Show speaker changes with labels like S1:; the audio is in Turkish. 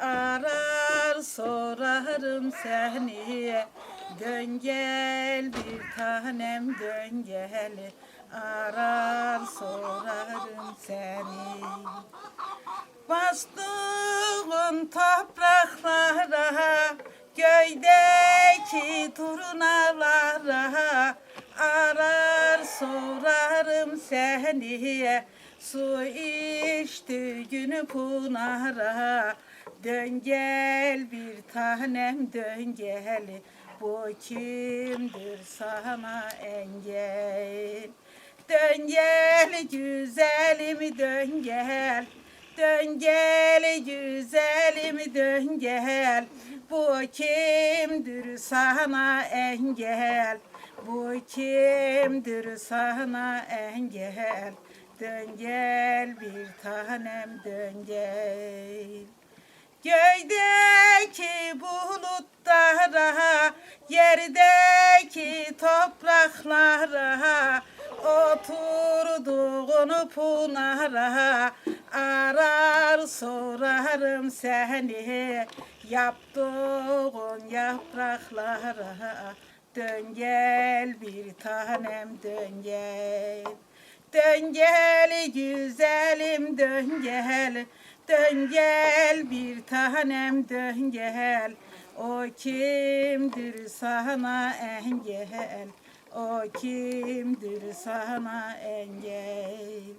S1: Arar sorarım seni. Dön gel bir tanem dön gel. Arar sorarım seni. Bastığın topraklara Göydeki turnalara Arar sorarım seni. Su içti günü pınara Dön gel bir tanem dön gel. Bu kimdir sana engel? Dön gel güzelim dön gel. Dön gel güzelim dön gel. Bu kimdir sana engel? Bu kimdir sana engel? Dön gel bir tanem dön gel Göydeki bulutlara, yerdeki topraklara, oturduğun pınara, arar sorarım seni, yaptığın yapraklara, dön gel bir tanem dön gel. Dön gel güzelim dön gel. Dön gel bir tanem dön gel. O kimdir sana engel? O kimdir sana engel